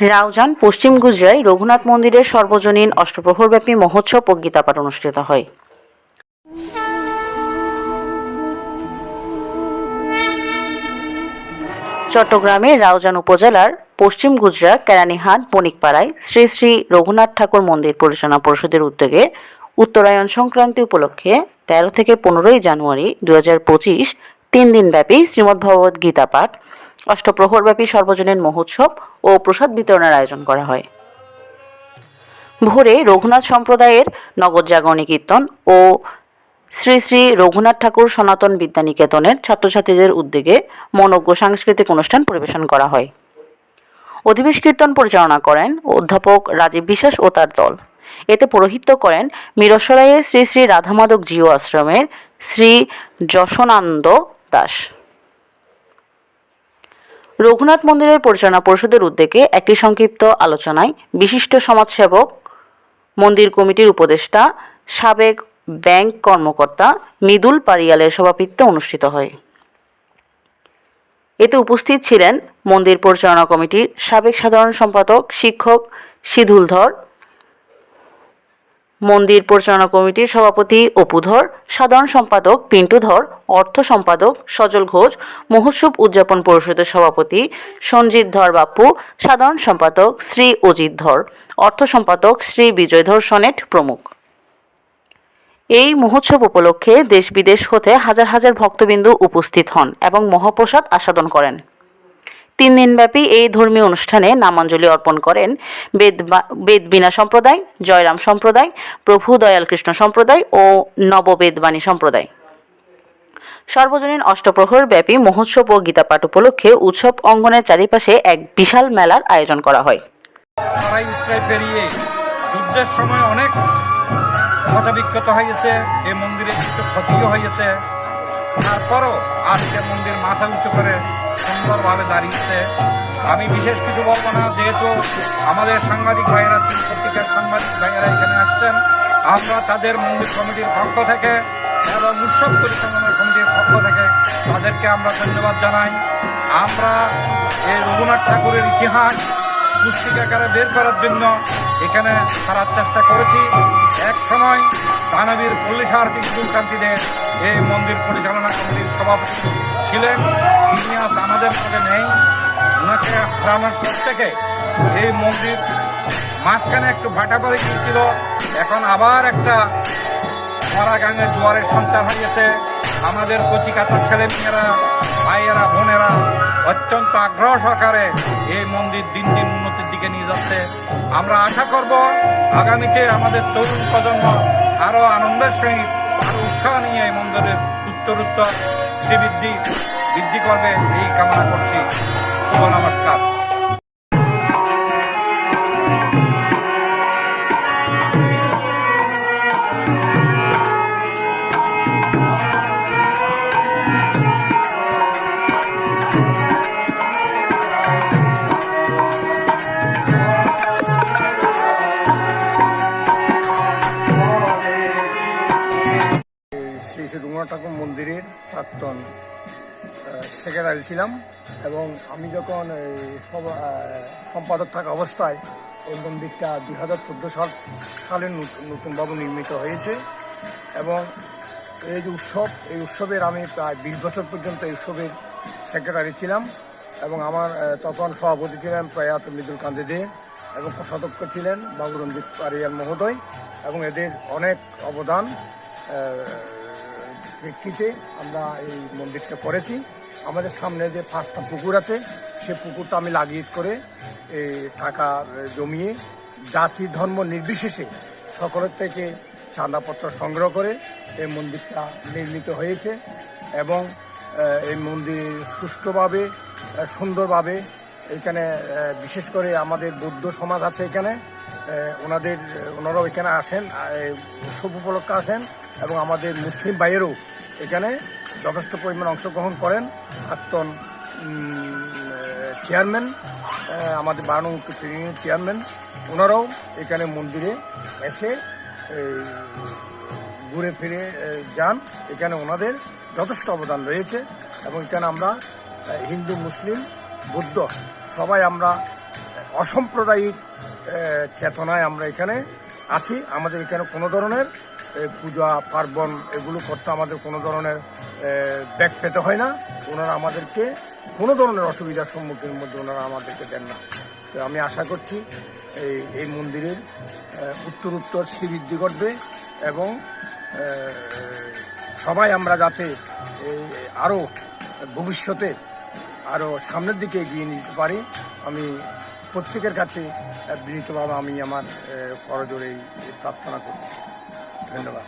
রাউজান পশ্চিম গুজরায় রঘুনাথ মন্দিরের সর্বজনীন অষ্টপ্রহরব্যাপী মহোৎসব ও গীতাপাঠ অনুষ্ঠিত হয়। চট্টগ্রামের রাউজান উপজেলার পশ্চিম গুজরা কেরানীহাট বণিকপাড়ায় শ্রী শ্রী রঘুনাথ ঠাকুর মন্দির পরিচালনা পরিষদের উদ্যোগে উত্তরায়ণ সংক্রান্তি উপলক্ষে তেরো থেকে পনেরোই জানুয়ারি দু হাজার পঁচিশ তিন দিনব্যাপী শ্রীমদ্ভগবদ্ গীতা পাঠ অষ্টপ্রহরব্যাপী সর্বজনীন মহোৎসব ও প্রসাদ বিতরণের আয়োজন করা হয়। ভোরে রঘুনাথ সম্প্রদায়ের নগদ জাগরণী কীর্তন ও শ্রী শ্রী রঘুনাথ ঠাকুর সনাতন বিদ্যানিকেতনের ছাত্রছাত্রীদের উদ্যোগে মনজ্ঞ সাংস্কৃতিক অনুষ্ঠান পরিবেশন করা হয়। অধিবেশ কীর্তন পরিচালনা করেন অধ্যাপক রাজীব বিশ্বাস ও তার দল। এতে পৌরোহিত্য করেন মিরসরাইয়ের শ্রী শ্রী রাধামাধব জিও আশ্রমের শ্রী যশনানন্দ দাস। রঘুনাথ মন্দিরের পরিচালনা পরিষদের উদ্যোগে একটি সংক্ষিপ্ত আলোচনায় বিশিষ্ট সমাজসেবক, মন্দির কমিটির উপদেষ্টা, সাবেক ব্যাংক কর্মকর্তা মৃদুল পারিয়ালের সভাপতিত্বে অনুষ্ঠিত হয়। এতে উপস্থিত ছিলেন মন্দির পরিচালনা কমিটির সাবেক সাধারণ সম্পাদক, শিক্ষক সিধুলধর মন্দির পরিচালনা কমিটির সভাপতি অপুধর, সাধারণ সম্পাদক পিন্টু ধর, অর্থ সম্পাদক সজল ঘোষ, মহোৎসব উদযাপন পরিষদের সভাপতি সঞ্জিত ধর বাপু সাধারণ সম্পাদক শ্রী অজিত ধর, অর্থ সম্পাদক শ্রী বিজয় ধর সনেট প্রমুখ। এই মহোৎসব উপলক্ষে দেশ বিদেশ হতে হাজার হাজার ভক্তবিন্দু উপস্থিত হন এবং মহাপ্রসাদ আস্বাদন করেন। তিন দিনব্যাপী এই ধর্মীয় অনুষ্ঠানে নামাঞ্জলি অর্পণ করেন বেদবা- বেদবিনা সম্প্রদায়, জয়রাম সম্প্রদায়, প্রভু দয়াল কৃষ্ণ সম্প্রদায় ও নববেদবাণী সম্প্রদায়। সর্বজনীন অষ্টপ্রহর ব্যাপী মহোৎসব ও গীতাপাঠ উপলক্ষে উৎসব অঙ্গনের চারিপাশে এক বিশাল মেলার আয়োজন করা হয়। মাথা উঁচু করে সুন্দরভাবে দাঁড়িয়েছে। আমি বিশেষ কিছু বলব না, যেহেতু আমাদের সাংবাদিক ভাইয়েরা, পত্রিকার সাংবাদিক ভাইয়েরা এখানে আসছেন, আমরা তাদের মন্দির কমিটির পক্ষ থেকে এবং উৎসব পরিচালনা কমিটির পক্ষ থেকে তাদেরকে আমরা ধন্যবাদ জানাই। আমরা এই রঘুনাথ ঠাকুরের ইতিহাস পুস্তিকাকারে বের করার জন্য এখানে সারার চেষ্টা করেছি। এক সময় দানবীর পল্লীসার কান্তিদের এই মন্দির পরিচালনা কমিটির সভাপতি ছিলেন। তিনি আজ আমাদের মধ্যে নেই। ওনাকে হারানোর পর থেকে এই মন্দির মাঝখানে একটু ভাটাপাড়ি গিয়েছিল এখন আবার একটা মরা গাঙে জোয়ারের সঞ্চার হয়েছে আমাদের কচি কাঁচা ছেলে মেয়েরা ভাইয়েরা, বোনেরা অত্যন্ত আগ্রহ সহকারে এই মন্দির দিন দিন উন্নতির দিকে নিয়ে যাচ্ছে। আমরা আশা করব আগামীতে আমাদের তরুণ প্রজন্ম আরও আনন্দের সহিত আরও উৎসাহ নিয়ে এই মন্দিরের উত্তরোত্তর শ্রীবৃদ্ধি বৃদ্ধি করবে, এই কামনা করছি। শুভ নমস্কার। শ্রী ঠাকুর মন্দিরের প্রাক্তন সেক্রেটারি ছিলাম এবং আমি যখন সব সম্পাদক থাকা অবস্থায় এই মন্দিরটা দুই হাজার চোদ্দ সাল, সালে নতুন- নতুনভাবে নির্মিত হয়েছে এবং এই যে উৎসব, এই উৎসবের আমি প্রায় বিশ বছর পর্যন্ত এই উৎসবের সেক্রেটারি ছিলাম এবং আমার তখন সভাপতি ছিলেন প্রয়াত মৃদুল কান্তি দে এবং কোষাধ্যক্ষ ছিলেন বাবু রঞ্জিত পারিয়াল মহোদয় এবং এদের অনেক অবদান প্রেক্ষিতে আমরা এই মন্দিরটা করেছি। আমাদের সামনে যে পাঁচটা পুকুর আছে, সে পুকুরটা আমি লাগিয়ে করে এই টাকা জমিয়ে জাতি ধর্ম নির্বিশেষে সকলের থেকে চাঁদাপত্র সংগ্রহ করে এই মন্দিরটা নির্মিত হয়েছে এবং এই মন্দির সুষ্ঠুভাবে সুন্দরভাবে এখানে বিশেষ করে আমাদের বৌদ্ধ সমাজ আছে এখানে ওনাদের ওনারাও এখানে আসেন উৎসব উপলক্ষে আসেন এবং আমাদের মুসলিম ভাইয়েরও এখানে যথেষ্ট পরিমাণ অংশগ্রহণ করেন প্রাক্তন চেয়ারম্যান আমাদের বারানং চেয়ারম্যান ওনারাও এখানে মন্দিরে এসে ঘুরে ফিরে যান। এখানে ওনাদের যথেষ্ট অবদান রয়েছে এবং এখানে আমরা হিন্দু, মুসলিম, বৌদ্ধ সবাই আমরা অসাম্প্রদায়িক চেতনায় আমরা এখানে আছি। আমাদের এখানে কোনো ধরনের পূজা, পার্বণ এগুলো করতে আমাদের কোনো ধরনের ব্যাগ পেতে হয় না। ওনারা আমাদেরকে কোনো ধরনের অসুবিধার সম্মুখীনের মধ্যে ওনারা আমাদেরকে দেন না। তো আমি আশা করছি এই এই মন্দিরের উত্তর উত্তর শ্রীবৃদ্ধি ঘটবে এবং সবাই আমরা যাতে আরও ভবিষ্যতে আরও সামনের দিকে এগিয়ে নিতে পারি, আমি প্রত্যেকের কাছে বিনীতভাবে আমি আমার করজোরে প্রার্থনা করছি। ধন্যবাদ।